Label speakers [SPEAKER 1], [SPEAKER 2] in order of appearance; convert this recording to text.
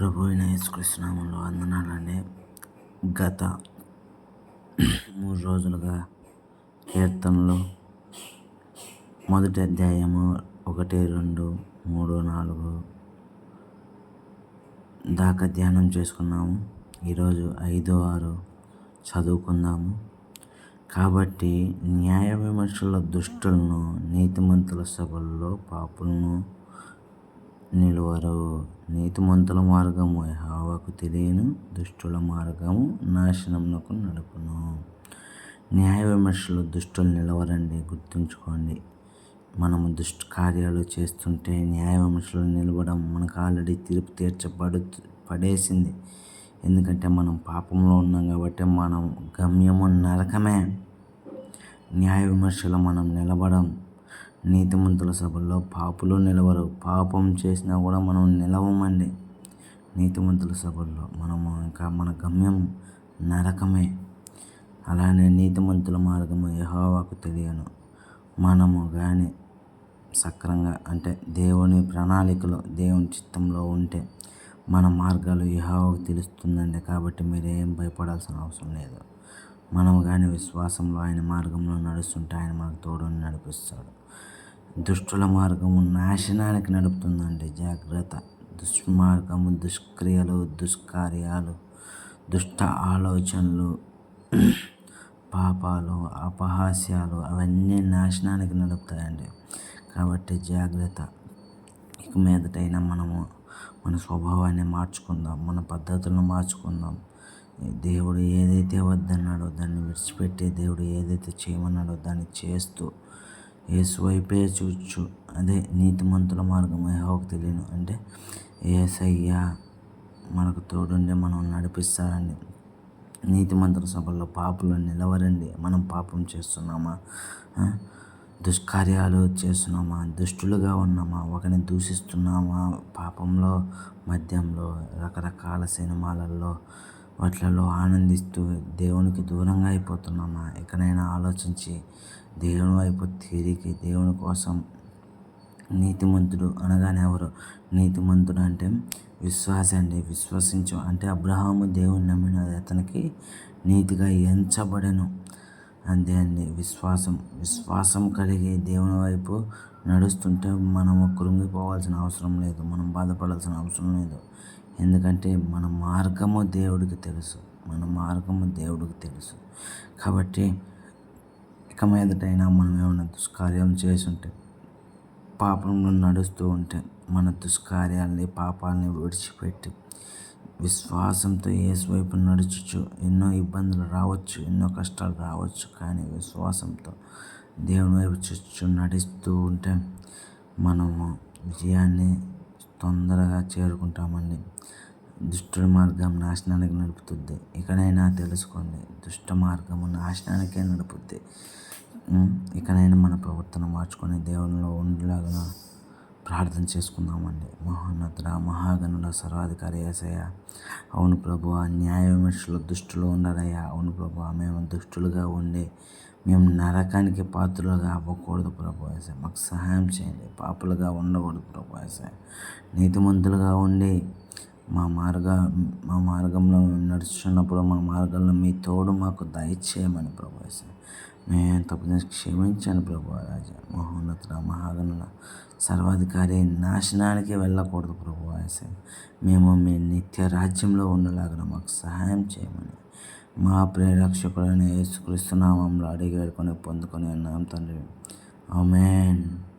[SPEAKER 1] ప్రభు అయిన యేసుకృష్ణనామంలో వందనాలండి. గత మూడు రోజులుగా కీర్తనలు మొదటి అధ్యాయము ఒకటి రెండు మూడు నాలుగు దాకా ధ్యానం చేసుకున్నాము. ఈరోజు ఐదు ఆరు చదువుకుందాము. కాబట్టి న్యాయ విమర్శల దుష్టులను నీతిమంతుల సభల్లో పాపులను నిలువరు నీతిమంతుల మార్గము యెహోవాకు తెలియను దుష్టుల మార్గము నాశనమునకు నడుపును. న్యాయ విమర్శలు దుష్టులు నిలవరండి గుర్తుంచుకోండి. మనము దుష్ట కార్యాలు చేస్తుంటే న్యాయ విమర్శలు నిలవడం మనకు ఆల్రెడీ తీర్పు తీర్చబడు పడేసింది. ఎందుకంటే మనం పాపంలో ఉన్నాం కాబట్టి మనం గమ్యము నరకమే. న్యాయ విమర్శలు మనం నిలబడం నీతిమంతుల సభల్లో పాపులు నిలవరు. పాపం చేసినా కూడా మనం నిలవమండి. నీతిమంతుల సభల్లో మనము ఇంకా మన గమ్యం నరకమే. అలానే నీతిమంతుల మార్గము యహోవాకు తెలియను. మనము కానీ సక్రంగా అంటే దేవుని ప్రణాళికలో దేవుని చిత్తంలో ఉంటే మన మార్గాలు యహోవాకు తెలుస్తుందండి. కాబట్టి మీరేం భయపడాల్సిన అవసరం లేదు. మనం కానీ విశ్వాసంలో ఆయన మార్గంలో నడుస్తుంటే ఆయన మనకు తోడుని నడిపిస్తాడు. దుష్టుల మార్గము నాశనానికి నడుపుతుందండి. జాగ్రత్త. దుష్మార్గము దుష్క్రియలు దుష్కార్యాలు దుష్ట ఆలోచనలు పాపాలు అపహాస్యాలు అవన్నీ నాశనానికి నడుపుతాయండి. కాబట్టి జాగ్రత్త. ఇక మీదటైనా మనము మన స్వభావాన్ని మార్చుకుందాం మన పద్ధతులను మార్చుకుందాం. దేవుడు ఏదైతే వద్దన్నాడో దాన్ని విడిచిపెట్టి దేవుడు ఏదైతే చేయమన్నాడో దాన్ని చేస్తూ ఏసువైపే వైపే చూచు. అదే నీతిమంతుల మార్గం యెహోవాకు తెలియను. అంటే ఏసయ్య మనకు తోడుండి మనం నడిపిస్తారండి. నీతిమంతుల సభల్లో పాపులు నిలవరండి. మనం పాపం చేస్తున్నామా? దుష్కార్యాలు చేస్తున్నామా? దుష్టులుగా ఉన్నామా? ఒకరిని దూషిస్తున్నామా? పాపంలో మద్యంలో రకరకాల సినిమాలలో వాటిలలో ఆనందిస్తూ దేవునికి దూరంగా అయిపోతున్నామా ఎక్కడైనా ఆలోచించి దేవుని వైపు తిరిగి దేవుని కోసం నీతిమంతుడు అనగానే ఎవరు? నీతిమంతుడు అంటే విశ్వాస అండి. విశ్వసించు అంటే అబ్రహాము దేవుని నమ్మిన అతనికి నీతిగా ఎంచబడను. అంతే అండి. విశ్వాసం. విశ్వాసం కలిగి దేవుని వైపు నడుస్తుంటే మనము కృంగిపోవాల్సిన అవసరం లేదు. మనం బాధపడాల్సిన అవసరం లేదు. ఎందుకంటే మన మార్గము దేవుడికి తెలుసు. మన మార్గము దేవుడికి తెలుసు. కాబట్టి ఇక మీదటైనా మనం ఏమైనా దుష్కార్యం చేస్తుంటే పాపంలో నడుస్తూ ఉంటే మన దుష్కార్యాల్ని పాపాలని విడిచిపెట్టి విశ్వాసంతో ఏసు వైపు నడుచుచు ఎన్నో ఇబ్బందులు రావచ్చు ఎన్నో కష్టాలు రావచ్చు కానీ విశ్వాసంతో దేవుని వైపు చూచు నడుస్తూ ఉంటే మనము విజయాన్ని తొందరగా చేరుకుంటామండి. దుష్టుల మార్గం నాశనానికి నడుపుతుంది. ఇకనైనా తెలుసుకోండి దుష్ట మార్గము నాశనానికే నడుపుద్ది. ఇకనైనా మన ప్రవర్తన మార్చుకొని దేవునిలో ఉండేలాగా ప్రార్థన చేసుకుందామండి. మహోన్నతుడ మహాగణుడ సర్వాధికారి ఏసయ్య. అవును ప్రభు న్యాయ విమర్శలు దుష్టులు ఉండరయ్యా. అవును ప్రభు మేము దుష్టులుగా ఉండి మేము నరకానికి పాత్రలుగా అవ్వకూడదు ప్రభు మాకు సహాయం చేయండి. పాపులుగా ఉండకూడదు ప్రభు వేసే నీతిమంతులుగా ఉండి మా మార్గ మా మార్గంలో మేము నడుచున్నప్పుడు మా మార్గంలో మీ తోడు మాకు దయచేయమని ప్రభు వేసే మేము తప్పుదని క్షమించండి ప్రభు రాజా మహోన్నతుల మహాగణుల సర్వాధికారి నాశనానికి వెళ్ళకూడదు ప్రభు ఆశ మేము మీ నిత్య రాజ్యంలో ఉండలాగా మాకు సహాయం చేయమని మా ప్రేరక్షకుడైన యేసుక్రీస్తు నామంలో అడిగి వేడుకొని పొందుకొని అన్నాం తండ్రి. ఆమెన్.